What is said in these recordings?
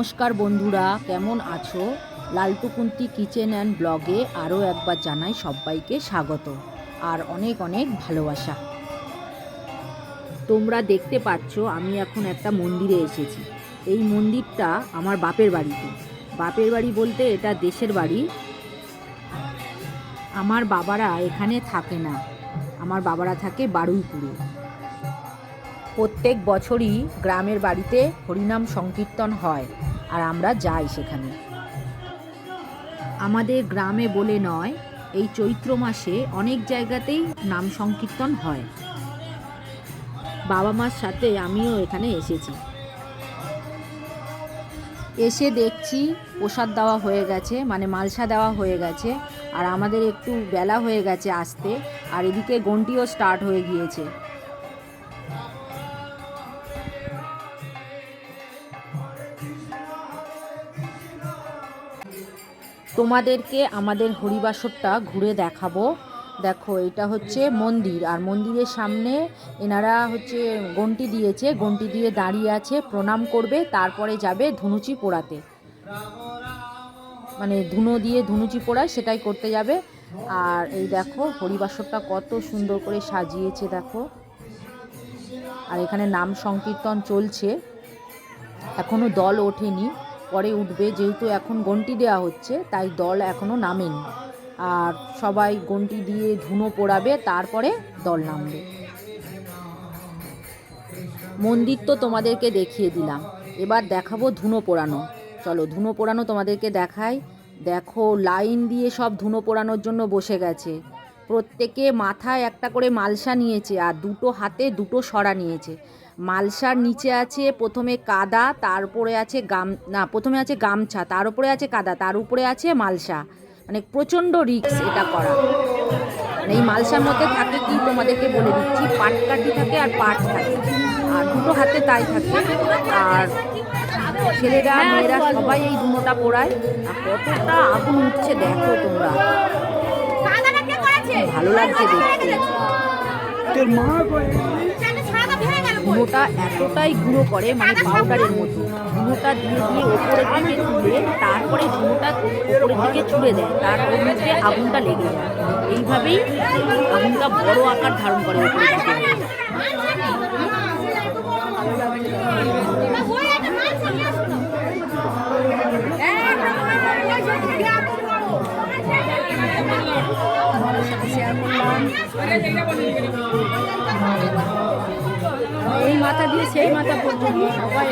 নমস্কার বন্ধুরা, কেমন আছো? লালটুকুন্তি কিচেন অ্যান্ড ব্লগে আরও একবার জানাই সবাইকে স্বাগত আর অনেক অনেক ভালোবাসা। তোমরা দেখতে পাচ্ছ, আমি এখন একটা মন্দিরে এসেছি। এই মন্দিরটা আমার বাপের বাড়িতে। বাপের বাড়ি বলতে এটা দেশের বাড়ি। আমার বাবারা এখানে থাকে না। আমার বাবারা থাকে বারুইপুরে। প্রত্যেক বছরই গ্রামের বাড়িতে হরিনাম সংকীর্তন হয়। আর আমরা যাই সেখানে। আমাদের গ্রামে বলে নয়, এই চৈত্র মাসে অনেক জায়গাতেই নাম সংকীর্তন হয়। বাবা মার সাথে আমিও এখানে এসেছি। এসে দেখছি প্রসাদ দেওয়া হয়ে গেছে মানে মালসা দেওয়া হয়ে গেছে, আর আমাদের একটু বেলা হয়ে গেছে আসতে, আর এদিকে গন্টিও স্টার্ট হয়ে গিয়েছে। তোমাদেরকে আমাদের হরিবাসরটা ঘুরে দেখাবো। দেখো, এটা হচ্ছে মন্দির, আর মন্দিরের সামনে এনারা হচ্ছে গন্টি দিয়েছে। গন্টি দিয়ে দাঁড়িয়ে আছে, প্রণাম করবে, তারপরে যাবে ধুনুচি পোড়াতে। মানে ধুনো দিয়ে ধুনুচি পোড়ায়, সেটাই করতে যাবে। আর এই দেখো, হরিবাসরটা কত সুন্দর করে সাজিয়েছে, দেখো। আর এখানে নাম সংকীর্তন চলছে। এখনও দল ওঠেনি। পরে উঠবে, যেহেতু এখন গন্টি দেওয়া হচ্ছে, তাই দল এখনও নামেনি। আর সবাই গন্টি দিয়ে ধুনো পোড়াবে, তারপরে দল নামবে। মন্দির তো তোমাদেরকে দেখিয়ে দিলাম। এবার দেখাবো ধুনো পোড়ানো। চলো, ধুনো পোড়ানো তোমাদেরকে দেখাই। দেখো, লাইন দিয়ে সব ধুনো পোড়ানোর জন্য বসে গেছে। প্রত্যেকে মাথায় একটা করে মালসা নিয়েছে, আর দুটো হাতে দুটো সরা নিয়েছে। মালসার নিচে আছে প্রথমে কাদা তারপরে আছে গাম না প্রথমে আছে গামছা তার উপরে আছে কাদা তার উপরে আছে মালসা। মানে প্রচণ্ড রিক্স এটা করা। মানে এই মালসার মধ্যে থাকে কি তোমাদেরকে বলে দিচ্ছি পাটকাঠি থাকে আর পাট থাকে। আর দুটো হাতে তাই থাকে। আর ছেলেরা মেয়েরা সবাই এই ধুনোটা পোড়ায় আর কতটা আগুন উঠছে দেখো তোমরা। ভালো লাগছে দেখতে। ধুনোটা এতটাই গুঁড়ো করে মানে পাউডারের মতো। গুঁড়োটা দিয়ে দিয়ে ওপরের দিকে তুলে, তারপরে গুঁড়োটা ওপরের দিকে ছুড়ে দেয়। তার ওর মধ্যে আগুনটা লেগে যায়। এইভাবেই আগুনটা বড় আকার ধারণ করে এই মাথা দিয়ে সেই মাথা পর্যন্ত সবাই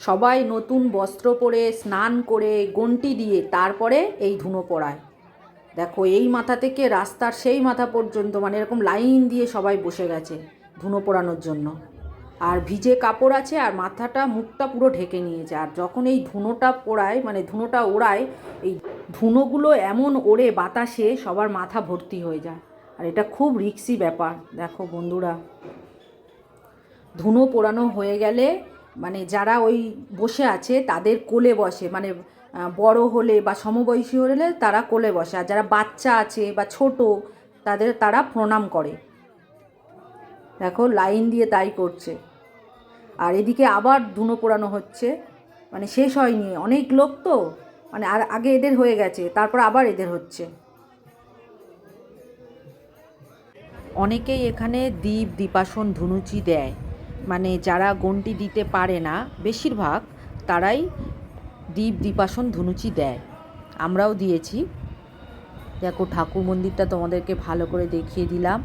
সবাই নতুন বস্ত্র পরে, স্নান করে, গন্টি দিয়ে তারপরে এই ধুনো পড়ায় দেখো, এই মাথা থেকে রাস্তার সেই মাথা পর্যন্ত মানে এরকম লাইন দিয়ে সবাই বসে গেছে ধুনো পোড়ানোর জন্য। আর ভিজে কাপড় আছে, আর মাথাটা, মুখটা পুরো ঢেকে নিয়েছে। আর যখন এই ধুনোটা পোড়ায় মানে ধুনোটা ওড়ায়, এই ধুনোগুলো এমন ওড়ে বাতাসে সবার মাথা ভর্তি হয়ে যায়। আর এটা খুব রিক্সি ব্যাপার, দেখো বন্ধুরা। ধুনো পোড়ানো হয়ে গেলে মানে যারা ওই বসে আছে তাদের কোলে বসে মানে বড় হলে বা সমবয়সী হলে তারা কোলে বসে, আর যারা বাচ্চা আছে বা ছোট, তাদের, তারা প্রণাম করে। দেখো, লাইন দিয়ে তাই করছে। আর এদিকে আবার ধুনো পোড়ানো হচ্ছে মানে শেষ হয়নি। অনেক লোক তো মানে আর আগে এদের হয়ে গেছে, তারপর আবার এদের হচ্ছে। অনেকেই এখানে দ্বীপ দীপাসন, ধুনুচি দেয়। মানে যারা গন্টি দিতে পারে না, বেশিরভাগ তারাই দ্বীপ দীপাসন, ধুনুচি দেয়। আমরাও দিয়েছি। দেখো, ঠাকুর মন্দিরটা তোমাদেরকে ভালো করে দেখিয়ে দিলাম।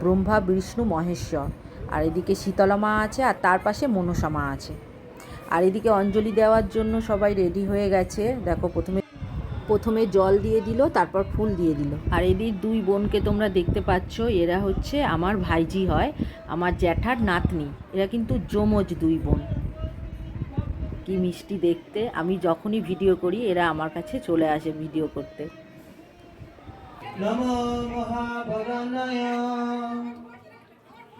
ব্রহ্মা, বিষ্ণু, মহেশ্বর। আর এদিকে শীতলা মা আছে আর তার পাশে মনসা মা আছে। আর এদিকে অঞ্জলি দেওয়ার জন্য সবাই রেডি হয়ে গেছে। দেখো, প্রথমে প্রথমে জল দিয়ে দিল, তারপর ফুল দিয়ে দিল। আর এদিক দুই বোনকে তোমরা দেখতে পাচ্ছ, এরা হচ্ছে আমার ভাইজি হয়, আমার জ্যাঠার নাতনি। এরা কিন্তু যমজ দুই বোন। কি মিষ্টি দেখতে। আমি যখনই ভিডিও করি, এরা আমার কাছে চলে আসে ভিডিও করতে।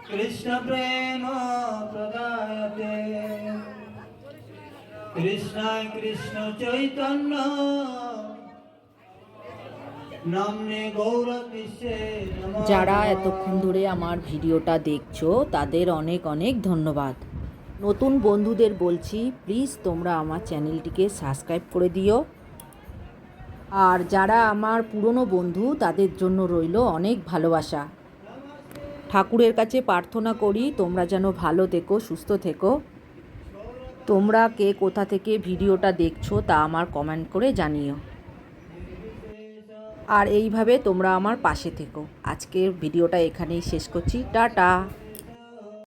কৃষ্ণ প্রেম কৃষ্ণায় কৃষ্ণ চৈতন্য। যারা এতক্ষণ ধরে আমার ভিডিওটা দেখছ, তাদের অনেক অনেক ধন্যবাদ। নতুন বন্ধুদের বলছি প্লিজ তোমরা আমার চ্যানেলটিকে সাবস্ক্রাইব করে দিও। আর যারা আমার পুরনো বন্ধু, তাদের জন্য রইল অনেক ভালোবাসা। ঠাকুরের কাছে প্রার্থনা করি, তোমরা যেন ভালো থেকো, সুস্থ থেকো। তোমরা কে কোথা থেকে ভিডিওটা দেখছ তা আমার কমেন্ট করে জানিও। আর এইভাবে তোমরা আমার পাশে থেকো। আজকের ভিডিওটা এখানেই শেষ করছি। টাটা!